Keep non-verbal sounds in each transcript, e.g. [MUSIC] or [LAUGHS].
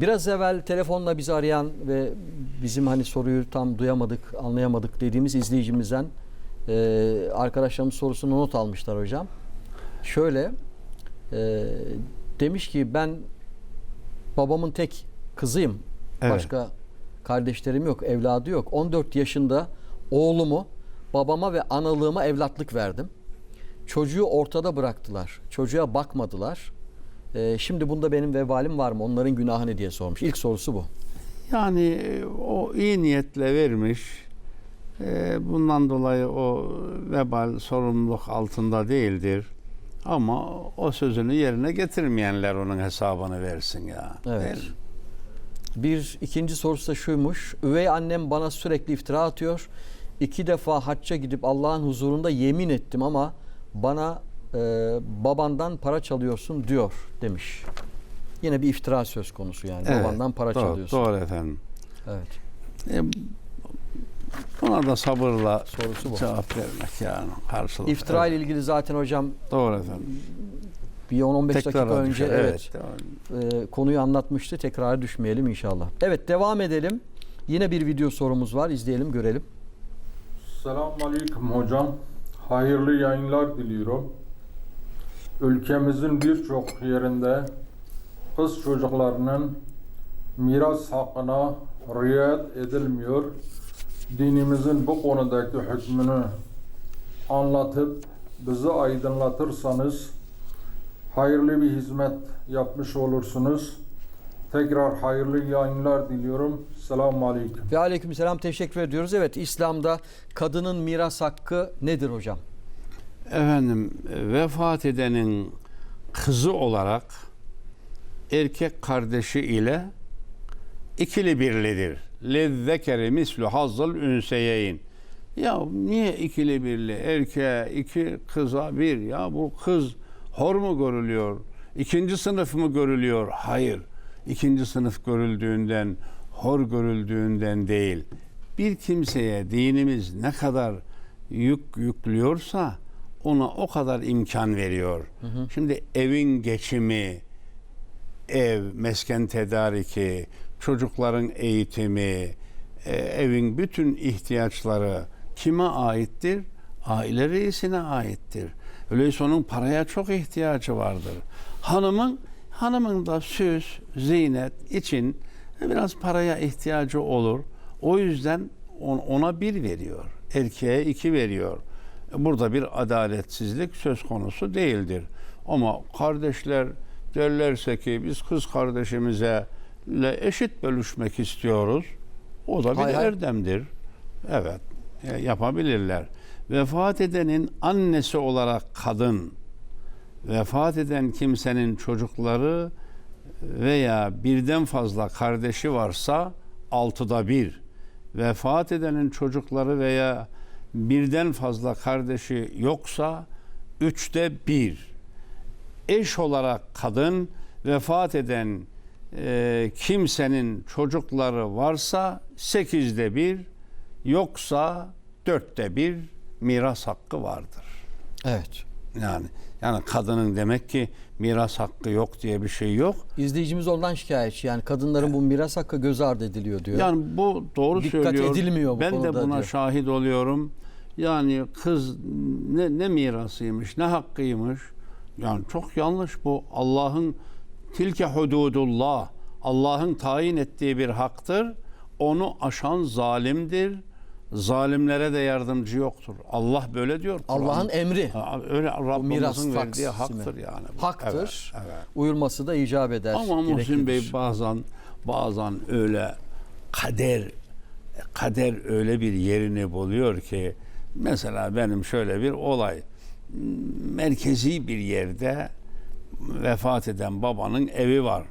Biraz evvel telefonla bizi arayan ve bizim hani soruyu tam duyamadık, anlayamadık dediğimiz izleyicimizden e, arkadaşlarımız sorusunu not almışlar hocam. Şöyle e, demiş ki ben babamın tek kızıyım. Evet. Başka kardeşlerim yok, evladı yok. 14 yaşında oğlumu babama ve analığıma evlatlık verdim. Çocuğu ortada bıraktılar. Çocuğa bakmadılar. Ee, şimdi bunda benim vebalim var mı? Onların günahı ne diye sormuş. İlk sorusu bu. Yani e, o iyi niyetle vermiş. E, Bundan dolayı o vebal sorumluluk altında değildir. Ama o sözünü yerine getirmeyenler onun hesabını versin ya. Evet. Mi? Bir ikinci sorusu da şuymuş. Üvey annem bana sürekli iftira atıyor. İki defa hacca gidip Allah'ın huzurunda yemin ettim ama bana e, babandan para çalıyorsun diyor demiş. Yine bir iftira söz konusu yani. Evet, Babandan para doğru, çalıyorsun. Doğru efendim. Evet. E, buna da sabırla Sorusu bu. cevap vermek yani. Karşılık. İftira ile Evet, ilgili zaten hocam Doğru efendim. bir 10-15 dakika önce düşer, evet, evet. e, konuyu anlatmıştı. Tekrar düşmeyelim inşallah. Evet devam edelim. Yine bir video sorumuz var. İzleyelim, görelim. Selamünaleyküm hocam. Hayırlı yayınlar diliyorum. Ülkemizin birçok yerinde kız çocuklarının miras hakkına riayet edilmiyor. Dinimizin bu konudaki hükmünü anlatıp bizi aydınlatırsanız hayırlı bir hizmet yapmış olursunuz. Tekrar hayırlı yayınlar diliyorum. Selamun Aleyküm. Ve aleykümselam teşekkür ediyoruz. Evet İslam'da kadının miras hakkı nedir hocam? Efendim vefat edenin kızı olarak erkek kardeşi ile ikili birlidir. Lezzekeri mislu hazzıl ünseyeyn. Ya niye ikili birli? Erkeğe iki kıza bir. Ya bu kız hor mu görülüyor? İkinci sınıf mı görülüyor? Hayır. İkinci sınıf görüldüğünden, hor görüldüğünden değil. Bir kimseye dinimiz ne kadar yük yüklüyorsa ona o kadar imkan veriyor. Şimdi evin geçimi, ev, mesken tedariki, çocukların eğitimi, e, evin bütün ihtiyaçları kime aittir? Aile reisine aittir. Öyleyse onun paraya çok ihtiyacı vardır. Hanımın hanımın da süs, ziynet için biraz paraya ihtiyacı olur. O yüzden on- ona bir veriyor. Erkeğe iki veriyor. Burada bir adaletsizlik söz konusu değildir. Ama kardeşler derlerse ki biz kız kardeşimize eşit bölüşmek istiyoruz. O da bir Hay hay. erdemdir. Evet, e, yapabilirler. Vefat edenin annesi olarak kadın, vefat eden kimsenin çocukları veya birden fazla kardeşi varsa altıda bir. Vefat edenin çocukları veya birden fazla kardeşi yoksa üçte bir. Eş olarak kadın vefat eden e, kimsenin çocukları varsa sekizde bir, yoksa dörtte bir miras hakkı vardır. Evet. Yani yani kadının demek ki miras hakkı yok diye bir şey yok. İzleyicimiz ondan şikayetçi. Yani kadınların bu miras hakkı göz ardı ediliyor diyor. Yani bu doğru Dikkat söylüyor. edilmiyor bu ben de konuda buna diyor. şahit oluyorum. Yani kız ne, ne mirasıymış, ne hakkıymış. Yani çok yanlış bu. Allah'ın tilke hududullah. Allah'ın tayin ettiği bir haktır. Onu aşan zalimdir. Zalimlere de yardımcı yoktur. Allah böyle diyor. Allah'ın emri. Ha, öyle Rabbimizin verdiği haktır yani. bu. Haktır. Evet, evet. Uyulması da icap eder. Ama Muhsin. Bey bazen bazen öyle kader kader öyle bir yerini buluyor ki mesela benim şöyle bir olay merkezi bir yerde vefat eden babanın evi var.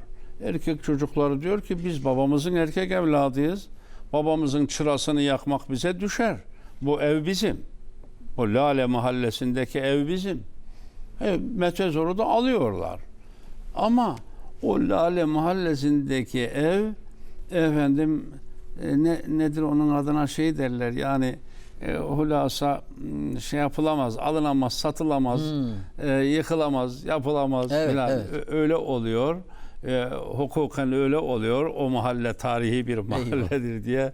Erkek çocukları diyor ki biz babamızın erkek evladıyız. Babamızın çırasını yakmak bize düşer. Bu ev bizim. Bu Lale mahallesindeki ev bizim. E, Metezoru da alıyorlar. Ama o Lale mahallesindeki ev efendim e, ne nedir onun adına şey derler yani e, hulasa şey yapılamaz, alınamaz, satılamaz, e, yıkılamaz, yapılamaz Hmm. Evet, filan evet. Öyle oluyor. E, hukuken öyle oluyor. O mahalle tarihi bir mahalledir diye.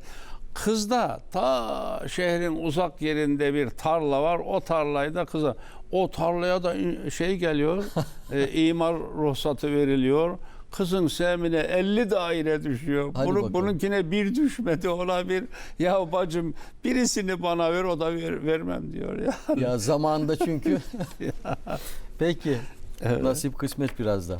Kızda ta şehrin uzak yerinde bir tarla var. O tarlayı da kıza o tarlaya da şey geliyor. [LAUGHS] e, imar ruhsatı veriliyor. Kızın semine 50 daire düşüyor. Hadi Bunu, bakalım. bununkine bir düşmedi ona bir. Ya bacım birisini bana ver o da ver, vermem diyor ya. [LAUGHS] Ya zamanında çünkü. [LAUGHS] Peki. Nasip kısmet biraz da.